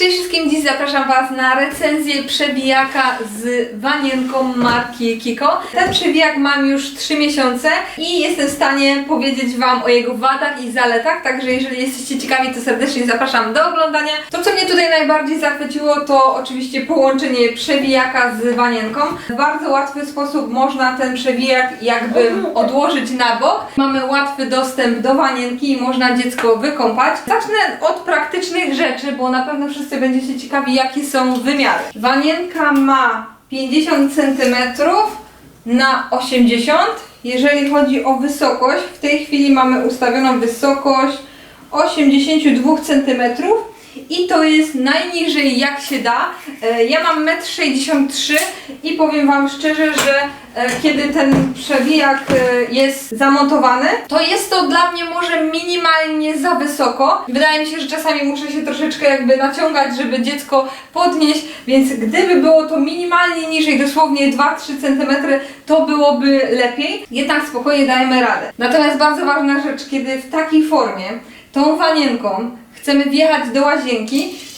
Cześć wszystkim, dziś zapraszam Was na recenzję przewijaka z wanienką marki Kiko. Ten przewijak mam już 3 miesiące i jestem w stanie powiedzieć Wam o jego wadach i zaletach, także jeżeli jesteście ciekawi, to serdecznie zapraszam do oglądania. To, co mnie tutaj najbardziej zachwyciło, to oczywiście połączenie przewijaka z wanienką. W bardzo łatwy sposób można ten przewijak jakby odłożyć na bok. Mamy łatwy dostęp do wanienki i można dziecko wykąpać. Zacznę od praktycznych rzeczy, bo na pewno wszyscy będziecie ciekawi, jakie są wymiary. Wanienka ma 50 cm na 80 Jeżeli chodzi o wysokość, w tej chwili mamy ustawioną wysokość 82 cm i to jest najniżej jak się da. E, Ja mam 1,63 m i powiem Wam szczerze, że e, kiedy ten przewijak e, jest zamontowany, to jest to dla mnie może minimalnie za wysoko. Wydaje mi się, że czasami muszę się troszeczkę jakby naciągać, żeby dziecko podnieść, więc gdyby było to minimalnie niżej, dosłownie 2-3 cm, to byłoby lepiej. Jednak spokojnie dajemy radę. Natomiast bardzo ważna rzecz, kiedy w takiej formie tą wanienką chcemy wjechać do łazienki,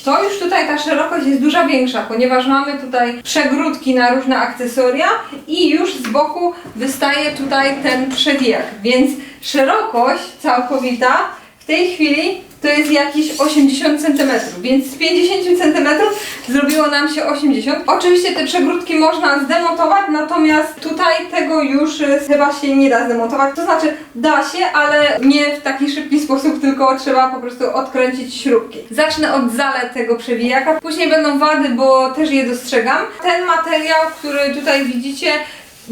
to już tutaj ta szerokość jest duża większa, ponieważ mamy tutaj przegródki na różne akcesoria i już z boku wystaje tutaj ten przewijak, więc szerokość całkowita w tej chwili to jest jakieś 80 cm, więc z 50 cm zrobiło nam się 80. Oczywiście te przegródki można zdemontować, natomiast tutaj tego już e, chyba się nie da zdemontować. To znaczy da się, ale nie w taki szybki sposób, tylko trzeba po prostu odkręcić śrubki. Zacznę od zalet tego przewijaka, później będą wady, bo też je dostrzegam. Ten materiał, który tutaj widzicie,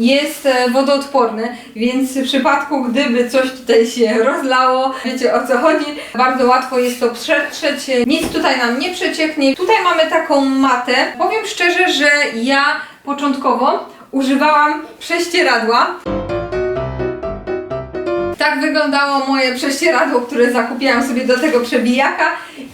jest e, wodoodporny, więc w przypadku gdyby coś tutaj się rozlało, wiecie o co chodzi, bardzo łatwo jest to przetrzeć, nic tutaj nam nie przecieknie. Tutaj mamy taką matę. Powiem szczerze, że ja początkowo używałam prześcieradła. Tak wyglądało moje prześcieradło, które zakupiłam sobie do tego przebijaka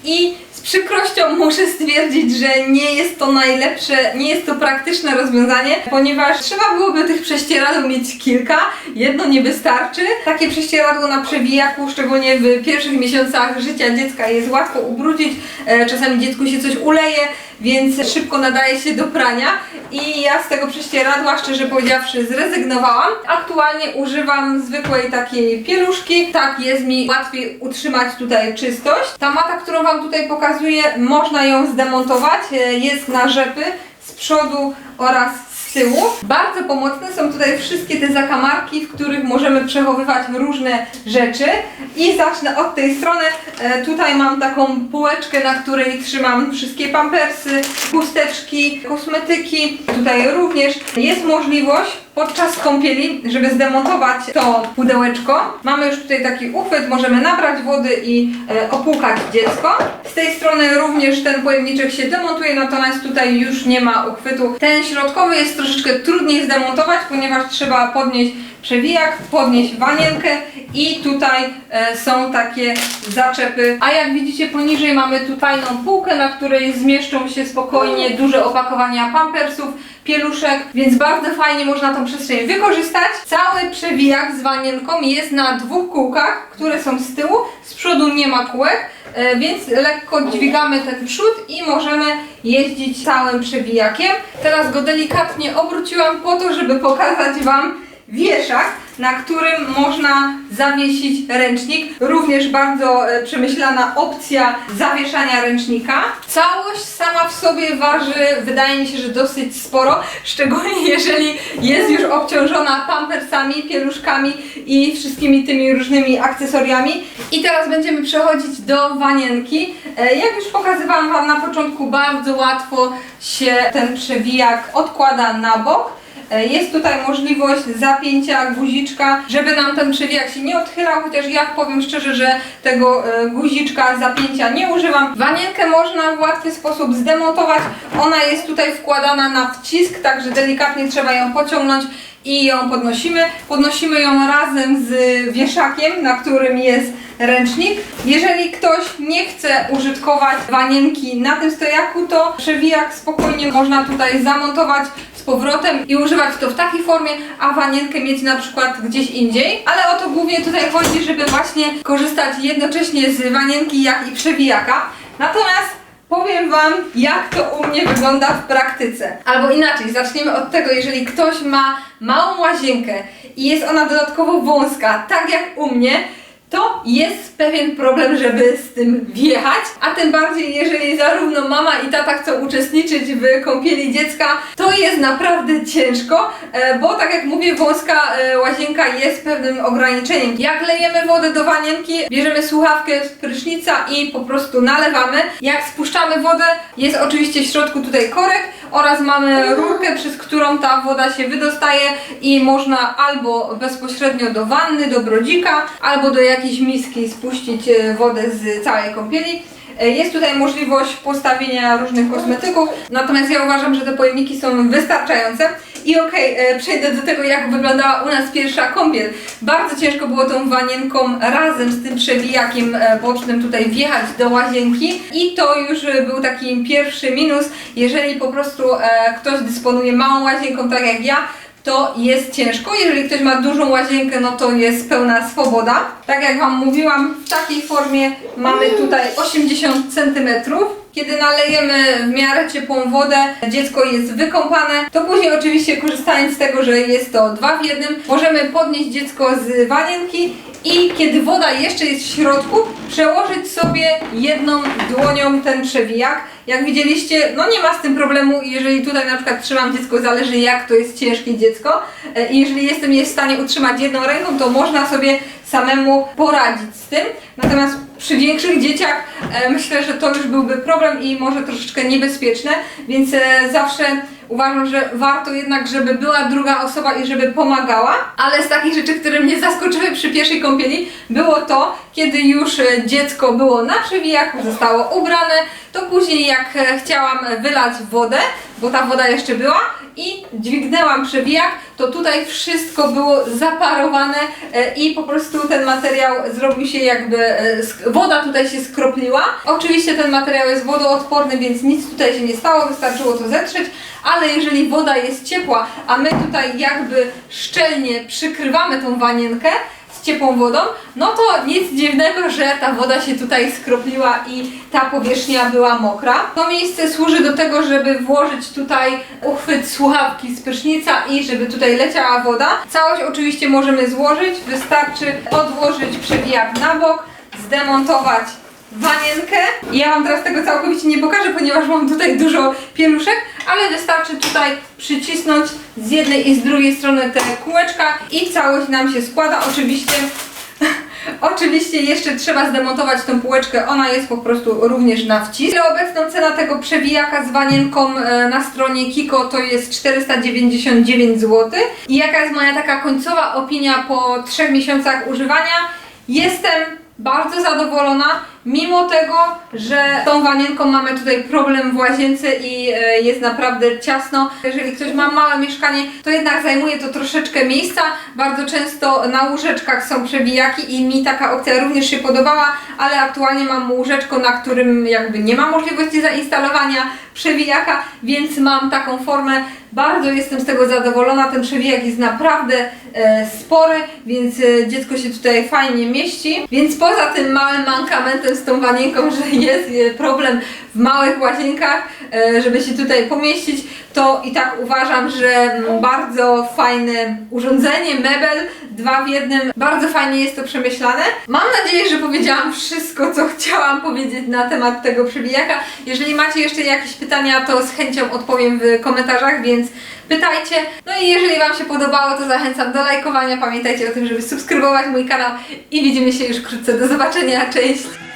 i z przykrością muszę stwierdzić, że nie jest to najlepsze, nie jest to praktyczne rozwiązanie, ponieważ trzeba byłoby tych prześcieradł mieć kilka, jedno nie wystarczy. Takie prześcieradło na przewijaku, szczególnie w pierwszych miesiącach życia dziecka jest łatwo ubrudzić, e, czasami dziecku się coś uleje, więc szybko nadaje się do prania i ja z tego prześcieradła, szczerze powiedziawszy, zrezygnowałam. Aktualnie używam zwykłej takiej pieluszki, tak jest mi łatwiej utrzymać tutaj czystość. Ta mata, którą Wam tutaj pokazuję, można ją zdemontować, e, jest na rzepy z przodu oraz tyłu. Bardzo pomocne są tutaj wszystkie te zakamarki, w których możemy przechowywać różne rzeczy. I zacznę od tej strony. E, Tutaj mam taką półeczkę, na której trzymam wszystkie pampersy, chusteczki, kosmetyki. Tutaj również jest możliwość podczas kąpieli, żeby zdemontować to pudełeczko. Mamy już tutaj taki uchwyt, możemy nabrać wody i e, opłukać dziecko. Z tej strony również ten pojemniczek się demontuje, natomiast tutaj już nie ma uchwytu. Ten środkowy jest troszeczkę trudniej zdemontować, ponieważ trzeba podnieść przewijak, podnieść wanienkę i tutaj e, są takie zaczepy. A jak widzicie poniżej mamy tu fajną półkę, na której zmieszczą się spokojnie duże opakowania pampersów, pieluszek, więc bardzo fajnie można tą przestrzeń wykorzystać. Cały przewijak z wanienką jest na dwóch kółkach, które są z tyłu, z przodu nie ma kółek, e, więc lekko dźwigamy ten przód i możemy jeździć całym przewijakiem. Teraz go delikatnie obróciłam po to, żeby pokazać Wam wieszak, na którym można zawiesić ręcznik. Również bardzo e, przemyślana opcja zawieszania ręcznika. Całość sama w sobie waży, wydaje mi się, że dosyć sporo, szczególnie jeżeli jest już obciążona pampersami, pieluszkami i wszystkimi tymi różnymi akcesoriami. I teraz będziemy przechodzić do wanienki. E, Jak już pokazywałam Wam na początku, bardzo łatwo się ten przewijak odkłada na bok. E, Jest tutaj możliwość zapięcia guziczka, żeby nam ten przewijak się nie odchylał, chociaż ja powiem szczerze, że tego e, guziczka zapięcia nie używam. Wanienkę można w łatwy sposób zdemontować. Ona jest tutaj wkładana na wcisk, także delikatnie trzeba ją pociągnąć i ją podnosimy. Podnosimy ją razem z wieszakiem, na którym jest ręcznik. Jeżeli ktoś nie chce użytkować wanienki na tym stojaku, to przewijak spokojnie można tutaj zamontować powrotem i używać to w takiej formie, a wanienkę mieć na przykład gdzieś indziej. Ale o to głównie tutaj chodzi, żeby właśnie korzystać jednocześnie z wanienki jak i przewijaka. Natomiast powiem Wam, jak to u mnie wygląda w praktyce. Albo inaczej, zaczniemy od tego, jeżeli ktoś ma małą łazienkę i jest ona dodatkowo wąska, tak jak u mnie, to jest pewien problem, żeby z tym wjechać, a tym bardziej jeżeli zarówno mama i tata chcą uczestniczyć w kąpieli dziecka, to jest naprawdę ciężko, e, bo tak jak mówię, wąska e, łazienka jest pewnym ograniczeniem. Jak lejemy wodę do wanienki, bierzemy słuchawkę z prysznica i po prostu nalewamy. Jak spuszczamy wodę, jest oczywiście w środku tutaj korek oraz mamy rurkę, przez którą ta woda się wydostaje i można albo bezpośrednio do wanny, do brodzika, albo do jakiejś miski spuścić e, wodę z całej kąpieli. E, Jest tutaj możliwość postawienia różnych kosmetyków, natomiast ja uważam, że te pojemniki są wystarczające. I okej, e, przejdę do tego, jak wyglądała u nas pierwsza kąpiel. Bardzo ciężko było tą wanienką razem z tym przewijakiem bocznym tutaj wjechać do łazienki i to już był taki pierwszy minus, jeżeli po prostu ktoś dysponuje małą łazienką, tak jak ja, to jest ciężko. Jeżeli ktoś ma dużą łazienkę, no to jest pełna swoboda. Tak jak Wam mówiłam, w takiej formie mamy tutaj 80 cm. Kiedy nalejemy w miarę ciepłą wodę, dziecko jest wykąpane, to później oczywiście korzystając z tego, że jest to dwa w jednym, możemy podnieść dziecko z wanienki i kiedy woda jeszcze jest w środku, przełożyć sobie jedną dłonią ten przewijak. Jak widzieliście, no nie ma z tym problemu, jeżeli tutaj na przykład trzymam dziecko, zależy jak to jest ciężkie dziecko e, i jeżeli jestem je w stanie utrzymać jedną ręką, to można sobie samemu poradzić z tym. Natomiast przy większych dzieciach e, myślę, że to już byłby problem i może troszeczkę niebezpieczne, więc e, zawsze uważam, że warto jednak, żeby była druga osoba i żeby pomagała. Ale z takich rzeczy, które mnie zaskoczyły przy pierwszej kąpieli, było to, kiedy już dziecko było na przewijaku, zostało ubrane, to później jak e, chciałam wylać wodę, bo ta woda jeszcze była i dźwignęłam przewijak, to tutaj wszystko było zaparowane e, i po prostu ten materiał zrobił się jakby, e, woda tutaj się skropliła. Oczywiście ten materiał jest wodoodporny, więc nic tutaj się nie stało, wystarczyło to zetrzeć, ale jeżeli woda jest ciepła, a my tutaj jakby szczelnie przykrywamy tą wanienkę, z ciepłą wodą, no to nic dziwnego, że ta woda się tutaj skropliła i ta powierzchnia była mokra. To miejsce służy do tego, żeby włożyć tutaj uchwyt słuchawki z prysznica i żeby tutaj leciała woda. Całość oczywiście możemy złożyć, wystarczy odłożyć przewijak na bok, zdemontować wanienkę. Ja Wam teraz tego całkowicie nie pokażę, ponieważ mam tutaj dużo pieluszek, ale wystarczy tutaj przycisnąć z jednej i z drugiej strony te kółeczka i całość nam się składa. Oczywiście Oczywiście jeszcze trzeba zdemontować tą półeczkę, ona jest po prostu również na wcisk. Ale obecną cena tego przewijaka z wanienką e, na stronie Kiko to jest 499 zł. I jaka jest moja taka końcowa opinia po 3 miesiącach używania? Jestem bardzo zadowolona, mimo tego, że z tą wanienką mamy tutaj problem w łazience i e, jest naprawdę ciasno. Jeżeli ktoś ma małe mieszkanie, to jednak zajmuje to troszeczkę miejsca. Bardzo często na łóżeczkach są przewijaki i mi taka opcja również się podobała, ale aktualnie mam łóżeczko, na którym jakby nie ma możliwości zainstalowania przewijaka, więc mam taką formę. Bardzo jestem z tego zadowolona. Ten przewijak jest naprawdę e, spory, więc e, dziecko się tutaj fajnie mieści. Więc poza tym małym mankamentem z tą wanienką, że jest e, problem w małych łazienkach, e, żeby się tutaj pomieścić, to i tak uważam, że mm, bardzo fajne urządzenie, mebel, dwa w jednym. Bardzo fajnie jest to przemyślane. Mam nadzieję, że powiedziałam wszystko, co chciałam powiedzieć na temat tego przewijaka. Jeżeli macie jeszcze jakieś pytania, to z chęcią odpowiem w komentarzach, więc pytajcie. No i jeżeli Wam się podobało, to zachęcam do lajkowania. Pamiętajcie o tym, żeby subskrybować mój kanał i widzimy się już wkrótce. Do zobaczenia, cześć!